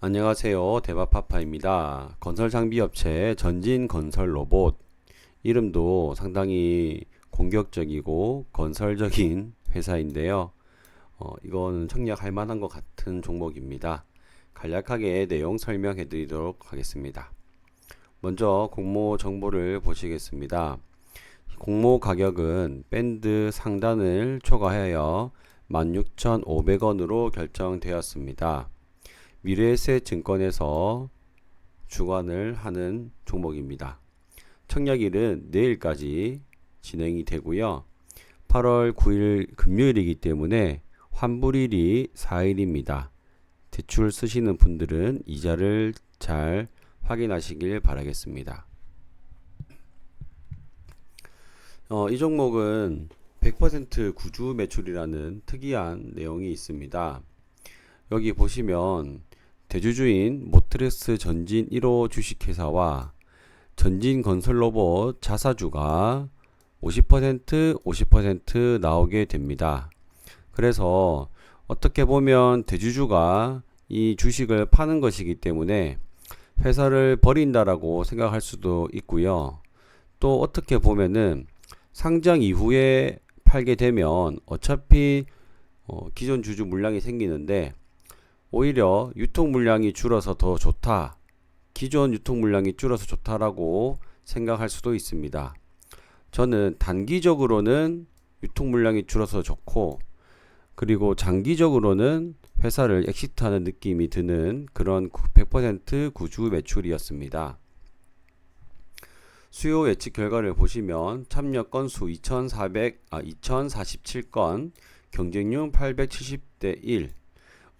안녕하세요. 대바파파입니다. 건설 장비 업체 전진 건설 로봇 이름도 상당히 공격적이고 건설적인 회사인데요. 어, 이거는 청약할 만한 것 같은 종목입니다. 간략하게 내용 설명해 드리도록 하겠습니다. 먼저 공모 정보를 보시겠습니다. 공모 가격은 밴드 상단을 초과하여 16,500원으로 결정되었습니다. 미래에셋 증권에서 주관을 하는 종목입니다. 청약일은 내일까지 진행이 되고요. 8월 9일 금요일이기 때문에 환불일이 4일입니다. 대출 쓰시는 분들은 이자를 잘 확인하시길 바라겠습니다. 어, 이 종목은 100% 구주 매출이라는 특이한 내용이 있습니다. 여기 보시면 대주주인 모트레스 전진 1호 주식회사와 전진 건설로봇 자사주가 50% 50% 나오게 됩니다. 그래서 어떻게 보면 대주주가 이 주식을 파는 것이기 때문에 회사를 버린다라고 생각할 수도 있고요. 또 어떻게 보면은 상장 이후에 팔게 되면 어차피 어, 기존 주주 물량이 생기는데 오히려 유통 물량이 줄어서 더 좋다. 기존 유통 물량이 줄어서 좋다라고 생각할 수도 있습니다. 저는 단기적으로는 유통 물량이 줄어서 좋고 그리고 장기적으로는 회사를 엑시트하는 느낌이 드는 그런 100% 구주 매출이었습니다. 수요 예측 결과를 보시면 참여 건수 2,400, 아, 2,047건, 경쟁률 870대 1,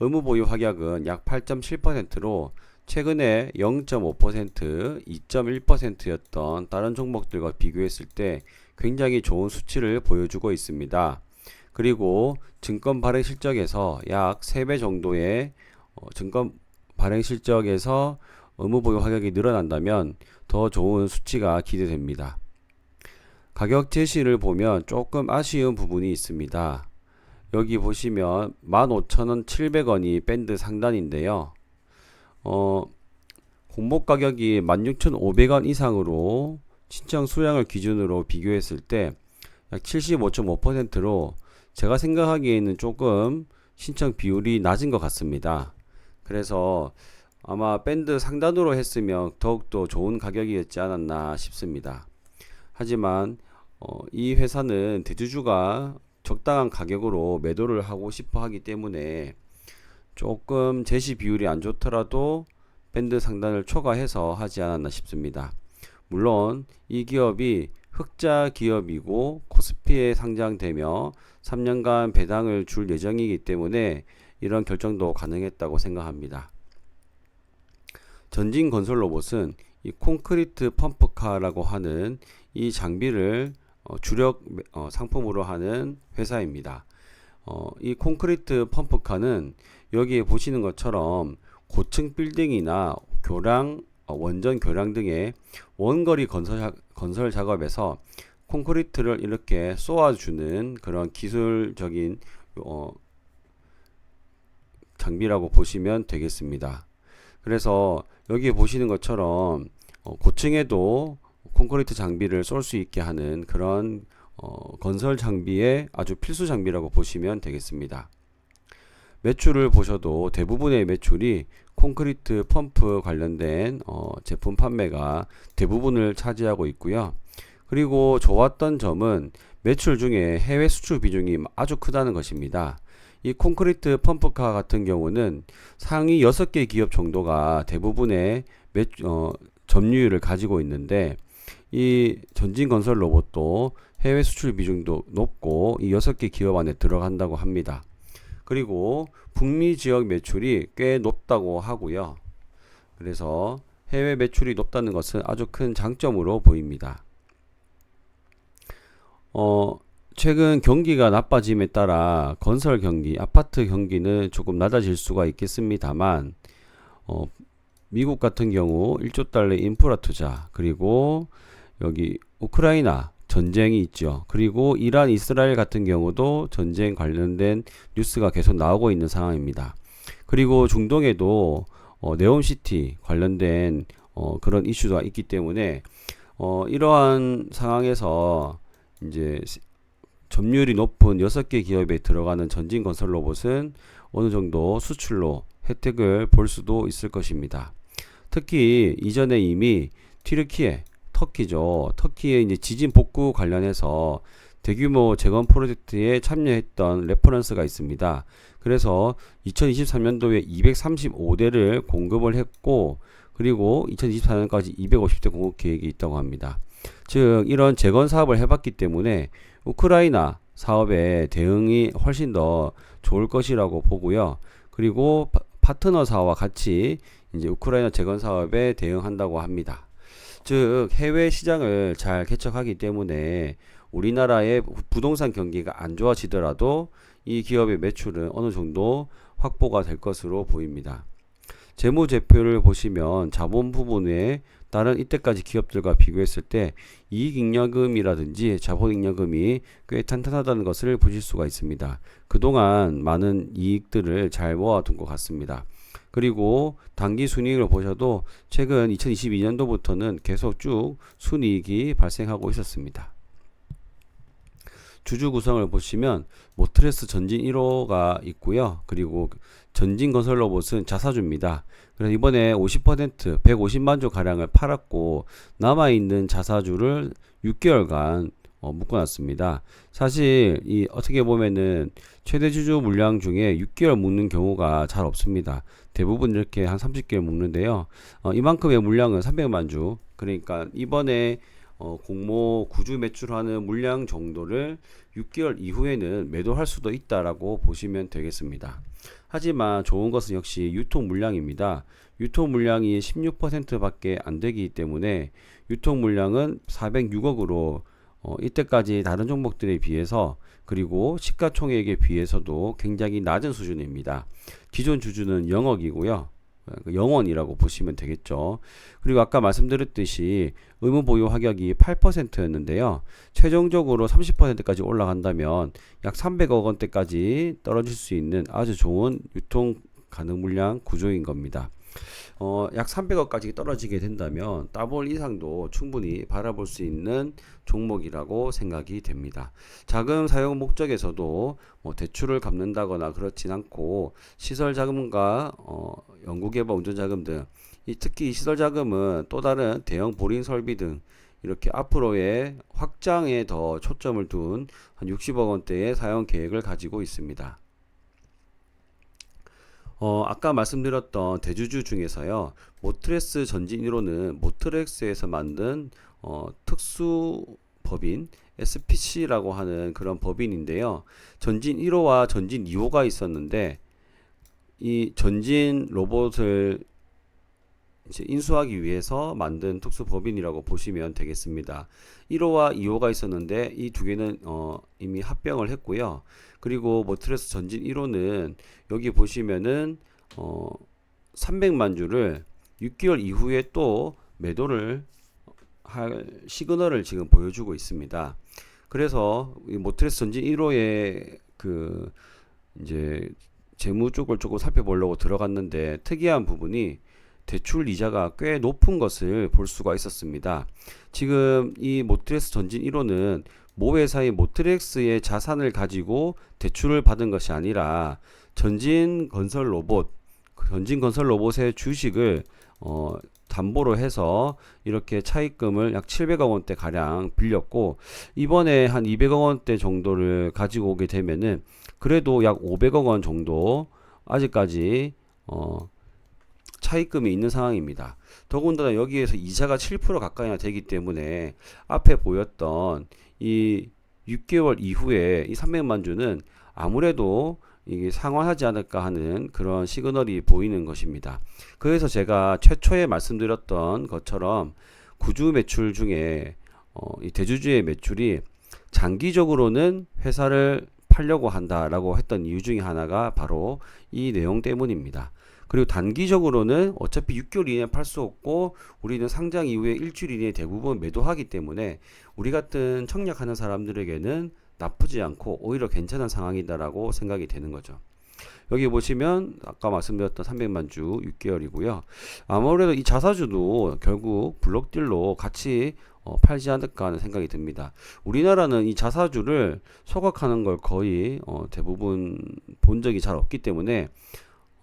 의무 보유 확약은 약 8.7%로 최근에 0.5%, 2.1%였던 다른 종목들과 비교했을 때 굉장히 좋은 수치를 보여주고 있습니다. 그리고 증권 발행 실적에서 약 3배 정도의 어, 증권 발행 실적에서 의무 보유 확약이 늘어난다면 더 좋은 수치가 기대됩니다. 가격 제시를 보면 조금 아쉬운 부분이 있습니다. 여기 보시면 15,000원 700원이 밴드 상단인데요. 어, 공모 가격이 16,500원 이상으로 신청 수량을 기준으로 비교했을 때 약 75.5%로 제가 생각하기에는 조금 신청 비율이 낮은 것 같습니다. 그래서 아마 밴드 상단으로 했으면 더욱더 좋은 가격이었지 않았나 싶습니다. 하지만 어, 이 회사는 대주주가 적당한 가격으로 매도를 하고 싶어 하기 때문에 조금 제시 비율이 안 좋더라도 밴드 상단을 초과해서 하지 않았나 싶습니다. 물론 이 기업이 흑자 기업이고 코스피에 상장되며 3년간 배당을 줄 예정이기 때문에 이런 결정도 가능했다고 생각합니다. 전진 건설 로봇은 이 콘크리트 펌프카라고 하는 이 장비를 어, 주력 어, 상품으로 하는 회사입니다. 어, 이 콘크리트 펌프카는 여기에 보시는 것처럼 고층 빌딩이나 교량, 어, 원전 교량 등의 원거리 건설, 건설 작업에서 콘크리트를 이렇게 쏘아주는 그런 기술적인 어, 장비라고 보시면 되겠습니다. 그래서 여기 보시는 것처럼 어, 고층에도 콘크리트 장비를 쏠 수 있게 하는 그런 어, 건설 장비의 아주 필수 장비라고 보시면 되겠습니다. 매출을 보셔도 대부분의 매출이 콘크리트 펌프 관련된 어, 제품 판매가 대부분을 차지하고 있고요. 그리고 좋았던 점은 매출 중에 해외 수출 비중이 아주 크다는 것입니다. 이 콘크리트 펌프카 같은 경우는 상위 6개 기업 정도가 대부분의 매, 어, 점유율을 가지고 있는데 이 전진 건설 로봇도 해외 수출 비중도 높고 이 6개 기업 안에 들어간다고 합니다. 그리고 북미 지역 매출이 꽤 높다고 하고요. 그래서 해외 매출이 높다는 것은 아주 큰 장점으로 보입니다. 어, 최근 경기가 나빠짐에 따라 건설 경기, 아파트 경기는 조금 낮아질 수가 있겠습니다만, 어, 미국 같은 경우 1조 달러 인프라 투자, 그리고 여기 우크라이나 전쟁이 있죠. 그리고 이란, 이스라엘 같은 경우도 전쟁 관련된 뉴스가 계속 나오고 있는 상황입니다. 그리고 중동에도 어, 네옴시티 관련된 어, 그런 이슈가 있기 때문에 어, 이러한 상황에서 이제 시- 점유율이 높은 6개 기업에 들어가는 전진 건설 로봇은 어느 정도 수출로 혜택을 볼 수도 있을 것입니다. 특히 이전에 이미 튀르키예, 터키죠. 터키의 이제 지진 복구 관련해서 대규모 재건 프로젝트에 참여했던 레퍼런스가 있습니다. 그래서 2023년도에 235대를 공급을 했고 그리고 2024년까지 250대 공급 계획이 있다고 합니다. 즉 이런 재건 사업을 해봤기 때문에 우크라이나 사업에 대응이 훨씬 더 좋을 것이라고 보고요. 그리고 파- 파트너사와 같이 이제 우크라이나 재건 사업에 대응한다고 합니다. 즉 해외 시장을 잘 개척하기 때문에 우리나라의 부동산 경기가 안 좋아지더라도 이 기업의 매출은 어느 정도 확보가 될 것으로 보입니다. 재무제표를 보시면 자본 부분에 다른 이때까지 기업들과 비교했을 때 이익잉여금이라든지 자본잉여금이 꽤 탄탄하다는 것을 보실 수가 있습니다. 그동안 많은 이익들을 잘 모아둔 것 같습니다. 그리고 단기 순이익을 보셔도 최근 2022년도부터는 계속 쭉 순이익이 발생하고 있었습니다. 주주 구성을 보시면 모트레스 전진 1호가 있고요. 그리고 전진 건설 로봇은 자사주입니다. 그래서 이번에 50% 150만 주 가량을 팔았고 남아 있는 자사주를 6개월간 어, 묶어놨습니다. 사실 이 어떻게 보면은 최대 주주 물량 중에 6개월 묶는 경우가 잘 없습니다. 대부분 이렇게 한 30개월 묶는데요. 어, 이만큼의 물량은 300만 주. 그러니까 이번에 어, 공모 구주 매출하는 물량 정도를 6개월 이후에는 매도할 수도 있다라고 보시면 되겠습니다. 하지만 좋은 것은 역시 유통 물량입니다. 유통 물량이 16%밖에 안 되기 때문에 유통 물량은 406억으로 어, 이때까지 다른 종목들에 비해서 그리고 시가총액에 비해서도 굉장히 낮은 수준입니다. 기존 주주는 0억이고요. 그 영원이라고 보시면 되겠죠. 그리고 아까 말씀드렸듯이 의무 보유 가격이 8%였는데요. 최종적으로 30%까지 올라간다면 약 300억 원대까지 떨어질 수 있는 아주 좋은 유통 가능 물량 구조인 겁니다. 어, 약 300억까지 떨어지게 된다면 따볼 이상도 충분히 바라볼 수 있는 종목이라고 생각이 됩니다. 자금 사용 목적에서도 뭐 대출을 갚는다거나 그렇진 않고 시설 자금과 어, 연구개발 운전 자금 등 이 특히 이 시설 자금은 또 다른 대형 보링 설비 등 이렇게 앞으로의 확장에 더 초점을 둔 한 60억 원대의 사용 계획을 가지고 있습니다. 어, 아까 말씀드렸던 대주주 중에서요, 모트레스 전진 1호는 모트렉스에서 만든 어, 특수 법인 SPC라고 하는 그런 법인인데요. 전진 1호와 전진 2호가 있었는데 이 전진 로봇을 이제 인수하기 위해서 만든 특수 법인이라고 보시면 되겠습니다. 1호와 2호가 있었는데 이 두 개는 어, 이미 합병을 했고요. 그리고 모트레스 전진 1호는 여기 보시면은 어 300만 주를 6개월 이후에 또 매도를 할 시그널을 지금 보여주고 있습니다. 그래서 이 모트레스 전진 1호의 그 이제 재무 쪽을 조금 살펴보려고 들어갔는데 특이한 부분이 대출 이자가 꽤 높은 것을 볼 수가 있었습니다. 지금 이 모트렉스 전진 1호는 모 회사의 모트렉스의 자산을 가지고 대출을 받은 것이 아니라 전진 건설 로봇, 그 전진 건설 로봇의 주식을 어, 담보로 해서 이렇게 차입금을 약 700억 원대 가량 빌렸고 이번에 한 200억 원대 정도를 가지고 오게 되면은 그래도 약 500억 원 정도 아직까지 어, 차입금이 있는 상황입니다. 더군다나 여기에서 이자가 7% 가까이나 되기 때문에 앞에 보였던 이 6개월 이후에 이 300만 주는 아무래도 이게 상환하지 않을까 하는 그런 시그널이 보이는 것입니다. 그래서 제가 최초에 말씀드렸던 것처럼 구주 매출 중에 어, 이 대주주의 매출이 장기적으로는 회사를 팔려고 한다라고 했던 이유 중에 하나가 바로 이 내용 때문입니다. 그리고 단기적으로는 어차피 6개월 이내에 팔 수 없고 우리는 상장 이후에 일주일 이내에 대부분 매도하기 때문에 우리 같은 청약하는 사람들에게는 나쁘지 않고 오히려 괜찮은 상황이다라고 생각이 되는 거죠. 여기 보시면 아까 말씀드렸던 300만 주 6개월이고요. 아무래도 이 자사주도 결국 블록딜로 같이 어, 팔지 않을까 하는 생각이 듭니다. 우리나라는 이 자사주를 소각하는 걸 거의 어, 대부분 본 적이 잘 없기 때문에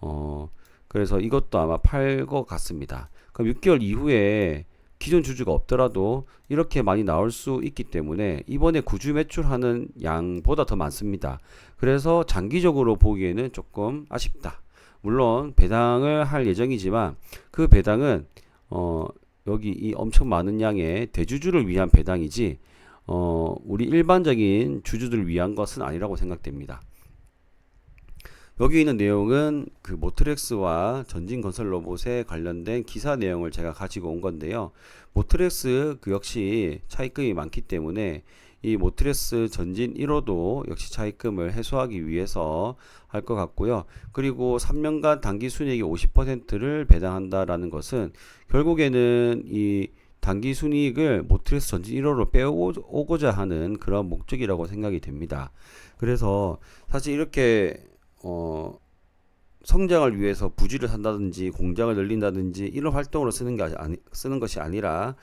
어, 그래서 이것도 아마 팔 것 같습니다. 그럼 6개월 이후에 기존 주주가 없더라도 이렇게 많이 나올 수 있기 때문에 이번에 구주 매출하는 양보다 더 많습니다. 그래서 장기적으로 보기에는 조금 아쉽다. 물론 배당을 할 예정이지만 그 배당은 어 여기 이 엄청 많은 양의 대주주를 위한 배당이지 어 우리 일반적인 주주들을 위한 것은 아니라고 생각됩니다. 여기 있는 내용은 그 모트렉스와 전진 건설 로봇에 관련된 기사 내용을 제가 가지고 온 건데요. 모트렉스 그 역시 차입금이 많기 때문에 이 모트렉스 전진 1호도 역시 차입금을 해소하기 위해서 할 것 같고요. 그리고 3년간 단기 순이익의 50%를 배당한다라는 것은 결국에는 이 단기 순이익을 모트렉스 전진 1호로 빼오고자 하는 그런 목적이라고 생각이 됩니다. 그래서 사실 이렇게 어, 성장을 위해서 부지를 산다든지 공장을 늘린다든지 이런 활동으로 쓰는 게 아니, 쓰는 것이 아니라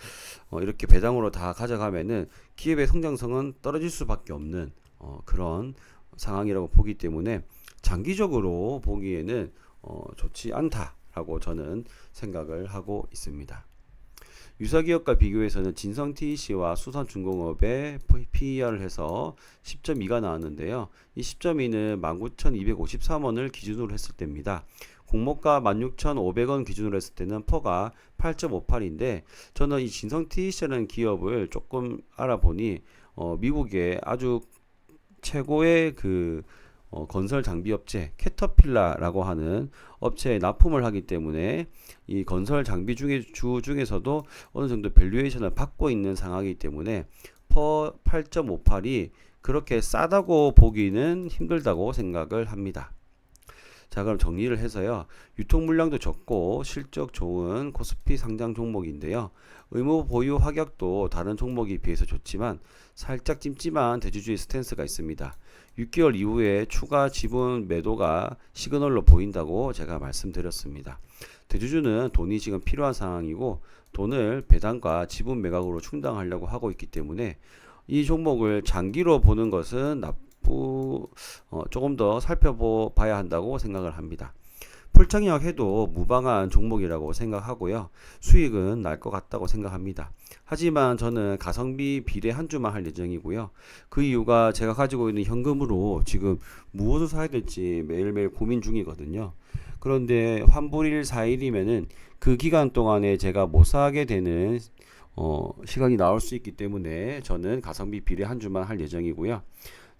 어, 이렇게 배당으로 다 가져가면은 기업의 성장성은 떨어질 수밖에 없는 어, 그런 상황이라고 보기 때문에 장기적으로 보기에는 어, 좋지 않다라고 저는 생각을 하고 있습니다. 유사 기업과 비교해서는 진성 TEC와 수산 중공업의 PER을 해서 10.2가 나왔는데요. 이 10.2는 19,253원을 기준으로 했을 때입니다. 공모가 16,500원 기준으로 했을 때는 퍼가 8.58인데 저는 이 진성 TEC라는 기업을 조금 알아보니 어, 미국의 아주 최고의 그 어, 건설 장비 업체 캐터필라라고 하는 업체에 납품을 하기 때문에 이 건설 장비 중에 주 중에서도 어느 정도 밸류에이션을 받고 있는 상황이기 때문에 퍼 8.58이 그렇게 싸다고 보기는 힘들다고 생각을 합니다. 자 그럼 정리를 해서요. 유통 물량도 적고 실적 좋은 코스피 상장 종목인데요. 의무 보유 확약도 다른 종목에 비해서 좋지만 살짝 찜찜한 대주주의 스탠스가 있습니다 6개월 이후에 추가 지분 매도가 시그널로 보인다고 제가 말씀드렸습니다 대주주는 돈이 지금 필요한 상황이고 돈을 배당과 지분 매각으로 충당하려고 하고 있기 때문에 이 종목을 장기로 보는 것은 나쁘 어, 조금 더 살펴봐야 한다고 생각을 합니다. 풀창력 해도 무방한 종목이라고 생각하고요. 수익은 날 것 같다고 생각합니다. 하지만 저는 가성비 비례 한 주만 할 예정이고요. 그 이유가 제가 가지고 있는 현금으로 지금 무엇을 사야 될지 매일매일 고민 중이거든요. 그런데 환불일 4일이면은 그 기간 동안에 제가 못 사게 되는 어, 시간이 나올 수 있기 때문에 저는 가성비 비례 한 주만 할 예정이고요.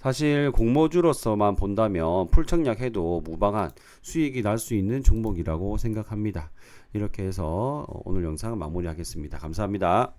사실 공모주로서만 본다면 풀청약 해도 무방한 수익이 날 수 있는 종목이라고 생각합니다. 이렇게 해서 오늘 영상 마무리하겠습니다. 감사합니다.